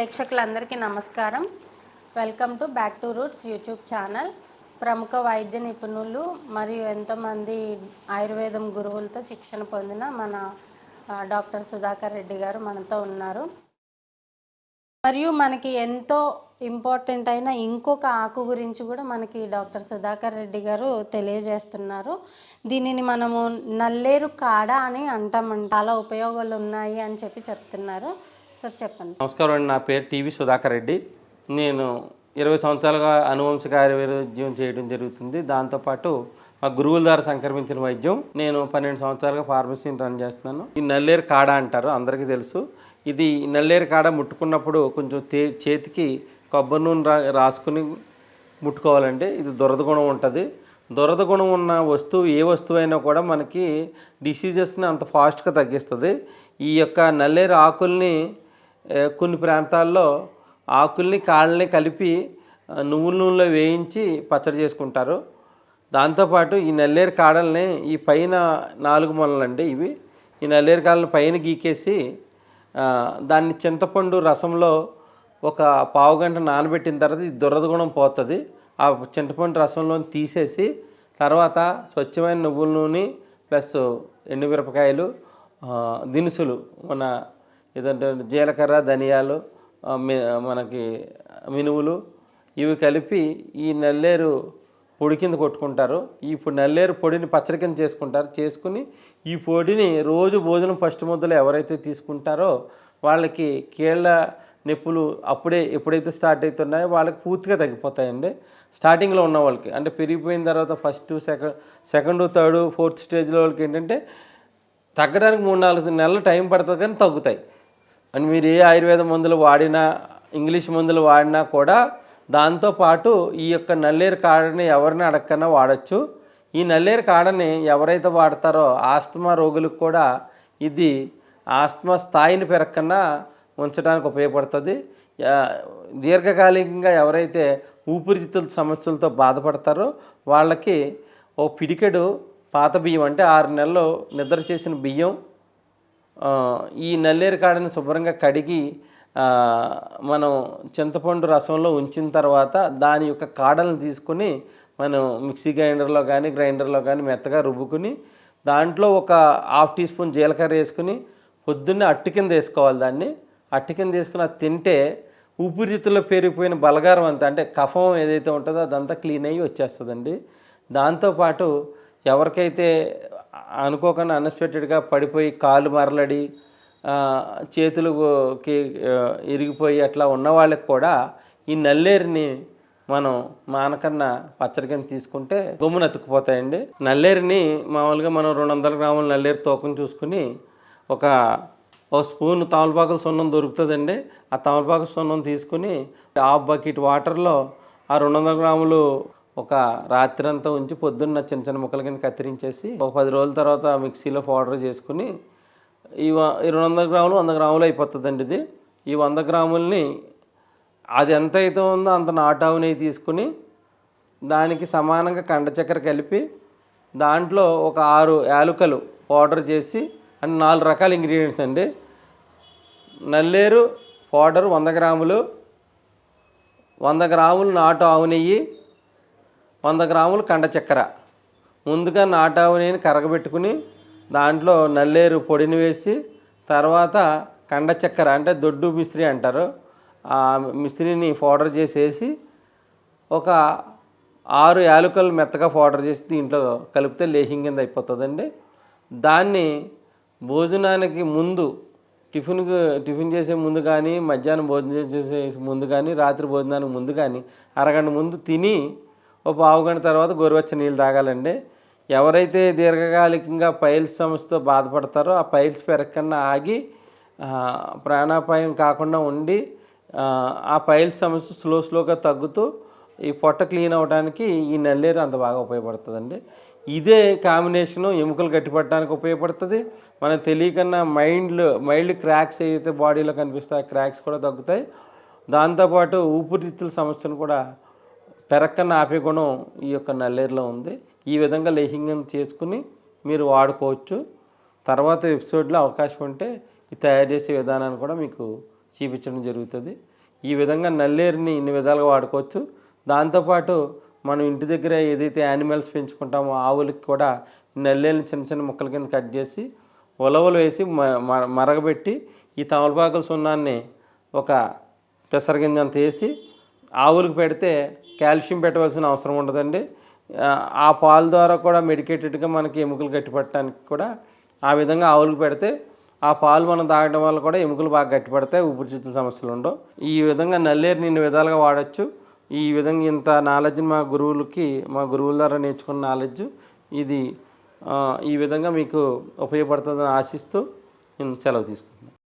ప్రేక్షకులందరికీ నమస్కారం. Welcome to back to roots YouTube channel. ప్రముఖ వైద్య నిపుణులు మరియు ఎంతోమంది ఆయుర్వేదం గురువులతో శిక్షణ పొందిన మన డాక్టర్ సుధాకర్ రెడ్డి గారు మనతో ఉన్నారు. మరియు మనకి ఎంతో ఇంపార్టెంట్ అయిన ఇంకొక ఆకు గురించి కూడా మనకి డాక్టర్ సుధాకర్ రెడ్డి గారు తెలియజేస్తున్నారు. దీనిని మనము నల్లేరు కాడ అని అంటామంట చాలా ఉపయోగాలు ఉన్నాయి అని చెప్పి చెప్తున్నారు. సార్ చెప్పండి. నమస్కారం అండి నా పేరు టీవీ సుధాకర్ రెడ్డి. నేను ఇరవై సంవత్సరాలుగా అనువంశిక ఆయుర్వేద్యం చేయడం జరుగుతుంది. దాంతోపాటు మా గురువుల ద్వారా సంక్రమించిన వైద్యం. నేను పన్నెండు సంవత్సరాలుగా ఫార్మసీని రన్ చేస్తున్నాను. ఈ నల్లేరు కాడ అంటారు అందరికీ తెలుసు. ఇది నల్లేరు కాడ ముట్టుకున్నప్పుడు కొంచెం తే చేతికి కొబ్బరి నూనె రా రాసుకుని ముట్టుకోవాలండి. ఇది దురద గుణం ఉంటుంది. దురద గుణం ఉన్న వస్తువు ఏ వస్తువు అయినా కూడా మనకి డిసీజెస్ని అంత ఫాస్ట్గా తగ్గిస్తుంది. ఈ యొక్క నల్లేరు ఆకుల్ని కొన్ని ప్రాంతాల్లో ఆకుల్ని కాళ్ళని కలిపి నువ్వుల నూనెలో వేయించి పచ్చడి చేసుకుంటారు. దాంతోపాటు ఈ నల్లేరు కాడల్ని ఈ పైన నాలుగు మొలలండి ఇవి. ఈ నల్లేరు కాళ్ళని పైన గీకేసి దాన్ని చింతపండు రసంలో ఒక పావు గంట నానబెట్టిన తర్వాత ఈ దురద గుణం పోతుంది. ఆ చింతపండు రసంలో తీసేసి తర్వాత స్వచ్ఛమైన నువ్వుల నూనె ప్లస్ ఎండుమిరపకాయలు దినుసులు మన ఏదంటే జీలకర్ర ధనియాలు మనకి మినువులు ఇవి కలిపి ఈ నల్లేరు పొడి కింద కొట్టుకుంటారు. ఇప్పుడు నల్లేరు పొడిని పచ్చడి కింద చేసుకుంటారు. చేసుకుని ఈ పొడిని రోజు భోజనం ఫస్ట్ ముద్దలు ఎవరైతే తీసుకుంటారో వాళ్ళకి కీళ్ళ నొప్పులు అప్పుడే ఎప్పుడైతే స్టార్ట్ అవుతున్నాయో వాళ్ళకి పూర్తిగా తగ్గిపోతాయండి. స్టార్టింగ్లో ఉన్న వాళ్ళకి అంటే పెరిగిపోయిన తర్వాత first second second third fourth స్టేజ్లో వాళ్ళకి ఏంటంటే తగ్గడానికి మూడు నాలుగు నెలలు టైం పడుతుంది కానీ తగ్గుతాయి. అని మీరు ఏ ఆయుర్వేద మందులు వాడినా ఇంగ్లీష్ మందులు వాడినా కూడా దాంతోపాటు ఈ యొక్క నల్లేరు కాడని ఎవరిని అడగకన్నా వాడచ్చు. ఈ నల్లేరు కాడని ఎవరైతే వాడతారో ఆస్తమా రోగులకు కూడా ఇది ఆస్తమా స్థాయిని పెరగకన్నా ఉంచడానికి ఉపయోగపడుతుంది. దీర్ఘకాలికంగా ఎవరైతే ఊపిరితిత్తుల సమస్యలతో బాధపడతారో వాళ్ళకి ఓ పిడికెడు పాత బియ్యం అంటే ఆరు నెలలు నిద్ర చేసిన బియ్యం ఈ నల్లేరు కాడని శుభ్రంగా కడిగి మనం చింతపండు రసంలో ఉంచిన తర్వాత దాని యొక్క కాడలను తీసుకుని మనం మిక్సీ గ్రైండర్లో కానీ గ్రైండర్లో కానీ మెత్తగా రుబ్బుకుని దాంట్లో ఒక హాఫ్ టీ స్పూన్ జీలకర్ర వేసుకుని పొద్దున్నే అట్టు కింద వేసుకోవాలి దాన్ని. అట్టు కింద వేసుకుని అది తింటే ఊపిరితిత్తుల్లో పెరిగిపోయిన బలగారం అంతా అంటే కఫం ఏదైతే ఉంటుందో అదంతా క్లీన్ అయ్యి వచ్చేస్తుందండి. దాంతోపాటు ఎవరికైతే అనుకోకుండా అన్ఎక్స్పెక్టెడ్గా పడిపోయి కాలు మరలడి చేతులుకి ఇరిగిపోయి అట్లా ఉన్న వాళ్ళకి కూడా ఈ నల్లేరుని మనం మానకన్నా పచ్చడి తీసుకుంటే గమ్మున అతుక్కుపోతాయండి. నల్లేరిని మామూలుగా మనం రెండు వందల గ్రాముల నల్లేరు తూకం చూసుకుని ఒక ఒక స్పూన్ తమలపాకుల సున్నం దొరుకుతుందండి. ఆ తమలపాకు సున్నం తీసుకుని హాఫ్ బకెట్ వాటర్లో ఆ రెండు వందల గ్రాములు ఒక రాత్రి అంతా ఉంచి పొద్దున్న చిన్న చిన్న ముక్కల కింద కత్తిరించేసి ఒక పది రోజుల తర్వాత మిక్సీలో పౌడర్ చేసుకుని ఈ వ- రెండు వందల గ్రాములు వంద గ్రాములు అయిపోతుందండి ఇది. ఈ వంద గ్రాములని అది ఎంత అయితే ఉందో అంత నాటావు నెయ్యి తీసుకుని దానికి సమానంగా కండ చక్కెర కలిపి దాంట్లో ఒక ఆరు యాలుకలు పౌడర్ చేసి అండ్ నాలుగు రకాల ఇంగ్రీడియంట్స్ అండి. నల్లేరు పౌడర్ వంద గ్రాములు వంద గ్రాములు నాటు ఆవు నెయ్యి వంద గ్రాములు కండ చక్కెర. ముందుగా నాటు కరగబెట్టుకుని దాంట్లో నల్లేరు పొడిని వేసి తర్వాత కండ చక్కెర అంటే దొడ్డు మిశ్రీ అంటారు. ఆ మిశ్రీని పౌడర్ చేసేసి ఒక ఆరు యాలకులు మెత్తగా పౌడర్ చేసి దీంట్లో కలిపితే లేహింగ్ కింద అయిపోతుందండి. దాన్ని భోజనానికి ముందు టిఫిన్ టిఫిన్ చేసే ముందు కానీ మధ్యాహ్నం భోజనం చేసే ముందు కానీ రాత్రి భోజనానికి ముందు కానీ అరగంట ముందు తిని ఒక పావు గంట తర్వాత గోరువెచ్చని నీళ్ళు తాగాలండి. ఎవరైతే దీర్ఘకాలికంగా పైల్స్ సమస్యతో బాధపడతారో ఆ పైల్స్ పెరగకుండా ఆగి ప్రాణాపాయం కాకుండా ఉండి ఆ, పైల్స్ సమస్య స్లో స్లోగా తగ్గుతూ ఈ పొట్ట క్లీన్ అవడానికి ఈ నల్లేరు అంత బాగా ఉపయోగపడుతుందండి. ఇదే కాంబినేషను ఎముకలు గట్టిపడడానికి ఉపయోగపడుతుంది. మనకు తెలియకన్నా మైండ్లో మైల్డ్ క్రాక్స్ ఏదైతే బాడీలో కనిపిస్తాయో ఆ క్రాక్స్ కూడా తగ్గుతాయి. దాంతోపాటు ఊపిరితిత్తుల సమస్యను కూడా పెరక్కన ఆపే గుణం ఈ యొక్క నల్లేరులో ఉంది. ఈ విధంగా లేహింగం చేసుకుని మీరు వాడుకోవచ్చు. తర్వాత ఎపిసోడ్లో అవకాశం ఉంటే ఈ తయారు చేసే విధానాన్ని కూడా మీకు చూపించడం జరుగుతుంది. ఈ విధంగా నల్లేరుని ఇన్ని విధాలుగా వాడుకోవచ్చు. దాంతోపాటు మనం ఇంటి దగ్గర ఏదైతే యానిమల్స్ పెంచుకుంటామో ఆవులకి కూడా నల్లేరుని చిన్న చిన్న ముక్కల కింద కట్ చేసి ఉలవలు వేసి మ- మ- మరగబెట్టి ఈ తమలపాకుల సున్నాన్ని ఒక పెసరగింజంత వేసి ఆవులకు పెడితే కాల్షియం పెట్టవలసిన అవసరం ఉండదండి. ఆ, పాలు పాల ద్వారా కూడా మెడికేటెడ్గా మనకి ఎముకలు గట్టిపట్టడానికి కూడా ఆ విధంగా ఆవులకు పెడితే ఆ పాలు మనం తాగడం వల్ల కూడా ఎముకలు బాగా గట్టిపడతాయి ఊపిరితిత్తుల సమస్యలు ఉండవు. ఈ విధంగా నల్లేరు నిన్న విధాలుగా వాడచ్చు? ఈ విధంగా ఇంత నాలెడ్జ్ మా గురువులకి మా గురువుల ద్వారా నేర్చుకున్న నాలెడ్జ్ ఇది ఈ విధంగా మీకు ఉపయోగపడుతుందని ఆశిస్తూ నేను సెలవు తీసుకుంటున్నాను.